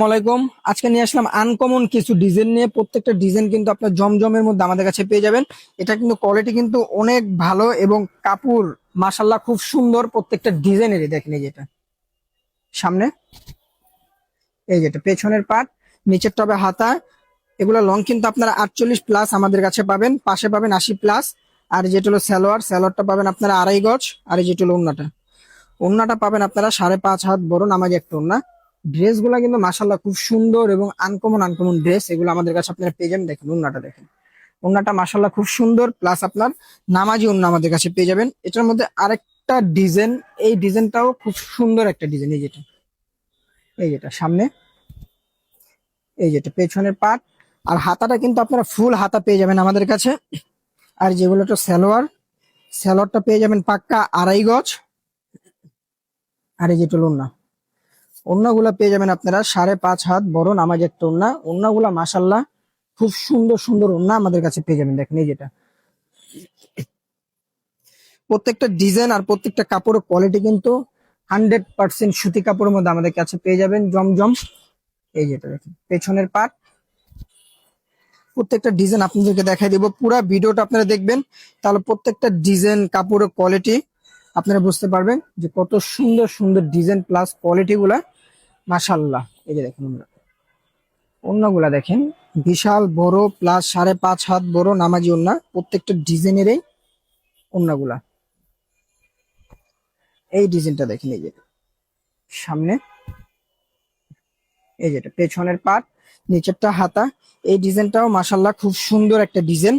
আসসালামাইকুম আজকে নিয়ে আসলাম আনকমন কিছু ডিজাইন নিয়ে। প্রত্যেকটা ডিজাইন কিন্তু আপনার জমজমের মধ্যে আমাদের কাছে পেয়ে যাবেন। এটা কিন্তু কোয়ালিটি কিন্তু অনেক ভালো এবং কাপড় মাসাল্লাহ খুব সুন্দর প্রত্যেকটা ডিজাইনেরই দেখেন এই যেটা সামনে। এই যেটা পেছনের পাট নিচের টবে হাতা। এগুলো লং কিন্তু আপনারা আটচল্লিশ প্লাস আমাদের কাছে পাবেন। পাশে পাবেন আশি প্লাস আর যেটা হলো স্যালোয়ার স্যালোয়ারটা পাবেন আপনারা আড়াই গজ। আর যেটা হলো ওন্নাটা। ওন্নাটা পাবেন আপনারা সাড়ে পাঁচ হাত বড় নামাজি একটা ওন্না। ড্রেসগুলা কিন্তু মাসাল্লাহ খুব সুন্দর এবং আনকমন আনকমন ড্রেস এগুলো আমাদের কাছে আপনারা পেয়ে যাবেন। দেখেন ওন্নাটা দেখেন। ওন্নাটা মাসাল্লাহ খুব সুন্দর প্লাস আপনার নামাজি ওন্না আমাদের কাছে পেয়ে যাবেন। এটার মধ্যে আরেকটা ডিজাইন এই ডিজাইনটাও খুব সুন্দর একটা ডিজাইন এই যেটা। এই যেটা, সামনে। এই যেটা, পেছনের পাট আর হাতাটা কিন্তু আপনারা ফুল হাতা পেয়ে যাবেন আমাদের কাছে। আর যেগুলো তো সালোয়ার, সালোয়ারটা পেয়ে যাবেন পাক্কা আড়াই গজ। আর এই যেটা ওন্না ওন্নাগুলা পেয়ে যাবেন আপনারা সাড়ে পাঁচ হাত বড় নামাজ একটা ওন্না অন্যগুলা মাসাল্লাহ খুব সুন্দর সুন্দর ওন্না আমাদের কাছে পেয়ে যাবেন, দেখেন এই যেটা। প্রত্যেকটা ডিজাইন আর প্রত্যেকটা কাপড়ের কোয়ালিটি কিন্তু হান্ড্রেড পার্সেন্ট সুতি কাপড়ের মধ্যে আমাদের কাছে পেয়ে যাবেন, জমজম। এই যেটা দেখেন, পেছনের পাট। প্রত্যেকটা ডিজাইন আপনাদেরকে দেখাই দিব, পুরো ভিডিওটা আপনারা দেখবেন, তাহলে প্রত্যেকটা ডিজাইন, কাপড়ের কোয়ালিটি আপনারা বুঝতে পারবেন যে কত সুন্দর সুন্দর ডিজাইন প্লাস কোয়ালিটি গুলা মাসাল্লাহ এই যে দেখেন অন্যগুলা দেখেন, বিশাল বড় প্লাস সাড়ে পাঁচ হাত বড় নামাজি ওন্না প্রত্যেকটা ডিজাইনেরই ওন্নাগুলা এই ডিজাইনটা দেখেন এই যে। সামনে, এই যেটা পেছনের পাট, নিচেরটা হাতা। এই ডিজাইনটাও মাসাল্লাহ খুব সুন্দর একটা ডিজাইন।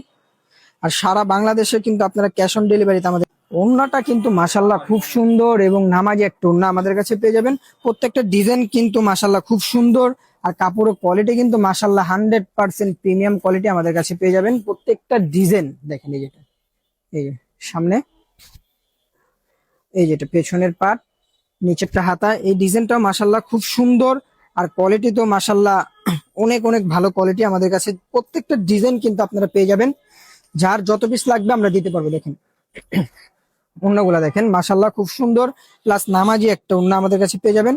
আর সারা বাংলাদেশে কিন্তু আপনারা ক্যাশ অন ডেলিভারিতে আমাদের ওন্নাটা কিন্তু মাসাল্লাহ খুব সুন্দর এবং নামাজি একটা ওন্না আমাদের কাছে পেয়ে যাবেন। প্রত্যেকটা ডিজাইন কিন্তু মাসাল্লাহ খুব সুন্দর আর কাপড়ের কোয়ালিটি কিন্তু মাসাল্লাহ হান্ড্রেড পার্সেন্ট প্রিমিয়াম কোয়ালিটি আমাদের কাছে পেয়ে যাবেন। প্রত্যেকটা ডিজাইন দেখেন এই যেটা, এই যে সামনে, এই যেটা পেছনের পাট নিচেরটা হাতা, এই ডিজাইনটাও মাসাল্লাহ খুব সুন্দর আর কোয়ালিটি তো মাসাল্লাহ অনেক অনেক ভালো কোয়ালিটি আমাদের কাছে। প্রত্যেকটা ডিজাইন কিন্তু আপনারা পেয়ে যাবেন। যার যত পিস লাগবে আমরা দিতে পারব, দেখেন। অন্যগুলা দেখেন মাসাল্লাহ খুব সুন্দর। প্লাস নামাজি একটা অন্য আমাদের কাছে পেয়ে যাবেন।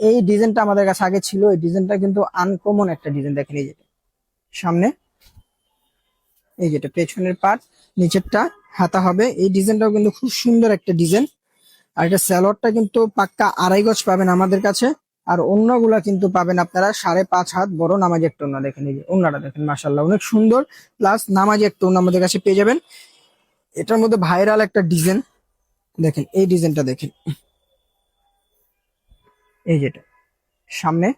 এই ডিজাইনটা আমাদের কাছে আগে ছিল, এই ডিজাইনটা কিন্তু আনকমন একটা ডিজাইন, দেখেন এই যেটা সামনে, এই যেটা পেছনের পাট নিচেরটা হাতা হবে। এই ডিজাইনটাও কিন্তু খুব সুন্দর একটা ডিজাইন। আর এটা স্যালোয়ারটা কিন্তু পাক্কা আড়াই গজ পাবেন আমাদের কাছে। আর অন্যগুলা কিন্তু পাবেন আপনারা সাড়ে পাঁচ হাত বড় নামাজি একটা ওনা দেখেন এই যে। ওনাটা দেখেন মাসাল্লাহ অনেক সুন্দর। প্লাস নামাজি একটা ওনা আমাদের কাছে পেয়ে যাবেন। এটার মধ্যে ভাইরাল একটা ডিজাইন। দেখেন, এই ডিজাইনটা দেখেন। এই যেটা সামনে।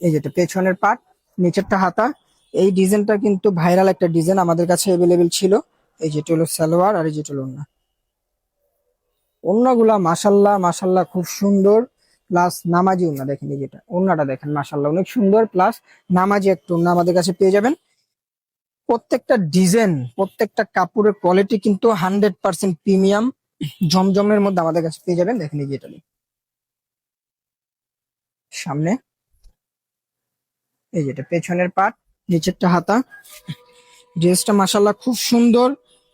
এই যেটা পেছনের পাট, নিচেরটা হাতা। এই ডিজাইনটা কিন্তু ভাইরাল একটা ডিজাইন আমাদের কাছে অ্যাভেলেবেল ছিল। এই যেটা হলো সালোয়ার আর এই যেটা হলো ওন্না ওন্নাগুলা মাসাল্লাহ মাসাল্লাহ খুব সুন্দর। প্লাস নামাজি ওন্না দেখেন, এই যেটা ওন্নাটা দেখেন মাসাল্লাহ অনেক সুন্দর। প্লাস নামাজি একটা ওন্না আমাদের কাছে পেয়ে যাবেন। প্রত্যেকটা ডিজাইন, প্রত্যেকটা কাপড়ের কোয়ালিটি কিন্তু হান্ড্রেড পার্সেন্ট প্রিমিয়াম জমজমের মধ্যে আমাদের কাছে পেয়ে যাবেন। দেখেন এই যেটা সামনে। এই যেটা পেছনের পাট নিচেরটা হাতা। ড্রেসটা মাসাল্লাহ খুব সুন্দর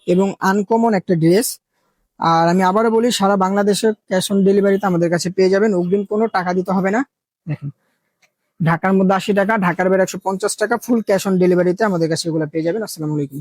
এবং আনকমন একটা ড্রেস। আর আমি আবারও বলি, সারা বাংলাদেশের ক্যাশ অন ডেলিভারিতে আমাদের কাছে পেয়ে যাবেন। অগ্রিম কোনো টাকা দিতে হবে না। দেখেন ঢাকার মধ্যে আশি টাকা, ঢাকার বাইরে একশো পঞ্চাশ টাকা ফুল ক্যাশ অন ডেলিভারিতে আমাদের কাছে এগুলো পেয়ে যাবেন। আসসালামু আলাইকুম।